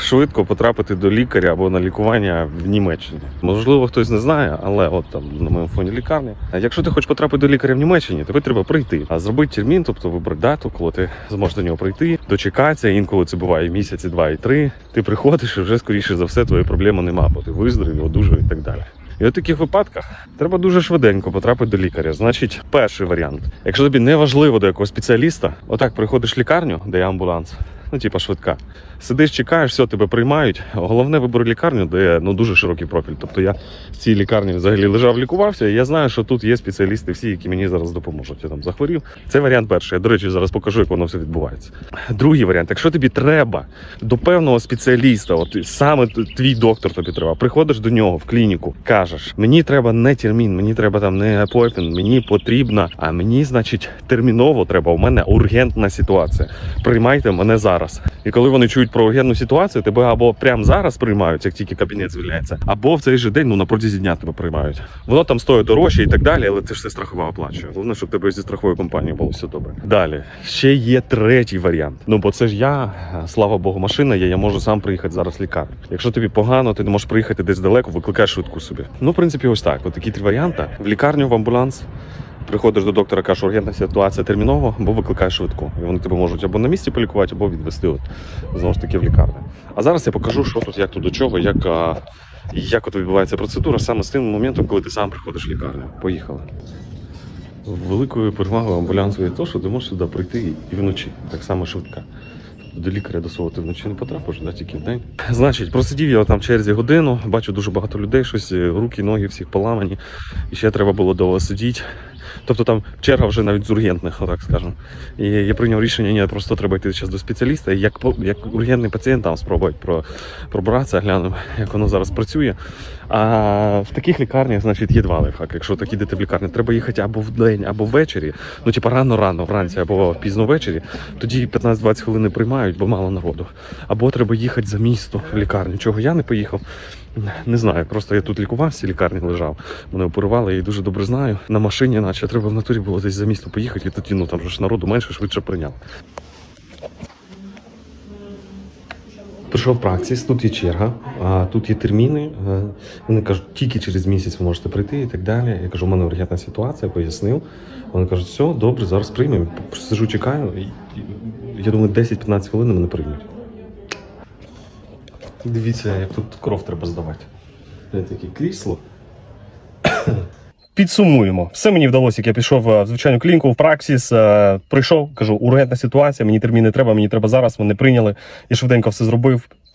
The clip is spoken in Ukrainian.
швидко потрапити до лікаря або на лікування в Німеччині? Можливо, хтось не знає, але от там на моєму фоні лікарня. Якщо ти хочеш потрапити до лікаря в Німеччині, тобі треба прийти, а зробити термін, тобто вибрати дату, коли ти зможеш до нього прийти, дочекатися. Інколи це буває і місяць, два, і три. Ти приходиш, і вже скоріше за все твої проблеми нема, бо ти виздоровів, одужав і так далі. І у таких випадках треба дуже швиденько потрапити до лікаря. Значить, перший варіант. Якщо тобі не важливо до якогось спеціаліста, отак приходиш в лікарню, де є амбуланс, ну типа швидка. Сидиш, чекаєш, все тебе приймають. Головне вибори лікарню, де ну дуже широкий профіль. Тобто я в цій лікарні взагалі лежав, лікувався. І я знаю, що тут є спеціалісти, всі, які мені зараз допоможуть. Я там захворів. Це варіант перший. Я, до речі, зараз покажу, як воно все відбувається. Другий варіант, якщо тобі треба до певного спеціаліста, от саме твій доктор тобі треба, приходиш до нього в клініку, кажеш, мені треба не термін, мені треба там не апойтмент, мені потрібно, а мені, значить, терміново треба. У мене ургентна ситуація. Приймайте мене зараз. І коли вони чують про ургентну ситуацію, тебе або прямо зараз приймають, як тільки кабінет звільняється, або в цей же день, ну на протязі дня тебе приймають. Воно там стоїть дорожче і так далі, але це ж все страхова оплачує. Головне, щоб тебе зі страховою компанією було все добре. Далі ще є третій варіант. Ну бо це ж я, слава Богу, машина є. Я можу сам приїхати зараз в лікарню. Якщо тобі погано, ти не можеш приїхати десь далеко, викликаєш швидку собі. Ну, в принципі, ось так. От такі три варіанти: в лікарню, в амбуланс. Приходиш до доктора, кажеш, ургентна ситуація терміново, або викликаєш швидку. І вони тебе можуть або на місці полікувати, або відвести от, знову ж таки в лікарню. А зараз я покажу, що тут, як тут до чого, як, як от відбувається процедура саме з тим моментом, коли ти сам приходиш в лікарню. Поїхали. Великою перевагою амбулянсу є те, що ти можеш сюди прийти і вночі, так само швидка. До лікаря до свого ти вночі не потрапиш, да, тільки в день. Значить, просидів я там черзі годину, бачу дуже багато людей, щось е, руки, ноги всіх поламані. І ще треба було довго сидіти. Тобто там черга вже навіть з ургентних, так скажемо. І я прийняв рішення, ні, просто треба йти зараз до спеціаліста. І як, як ургентний пацієнт там спробувати про, пробратися, глянемо, як воно зараз працює. А в таких лікарнях, значить, є два лайфхаки. Якщо так ідете в лікарню, треба їхати або в день, або ввечері. Ну, типа рано-рано, вранці, або пізно ввечері. Тоді 15-20 хвилин не приймають, бо мало народу. Або треба їхати за місто в лікарню. Чого я не поїхав? Не знаю. Просто я тут лікувався, лікарні лежав. Мене оперували, я її дуже добре знаю. На машині, наче треба в натурі було десь за місто поїхати, і тоді ну там ж народу менше, швидше прийняв. Прийшов праксіс, тут є черга, а тут є терміни. Вони кажуть, тільки через місяць ви можете прийти і так далі. Я кажу, у мене ургентна ситуація, пояснив. Вони кажуть, все, добре, зараз приймемо. Сижу, чекаю. Я думаю, 10-15 хвилин мене приймуть. Дивіться, як тут кров треба здавати. Це таке крісло. Підсумуємо. Все мені вдалося, як я пішов е, в звичайну клініку, в праксіс, е, прийшов, кажу, ургентна ситуація, мені термін не треба, мені треба зараз, вони прийняли. Я швиденько все зробив.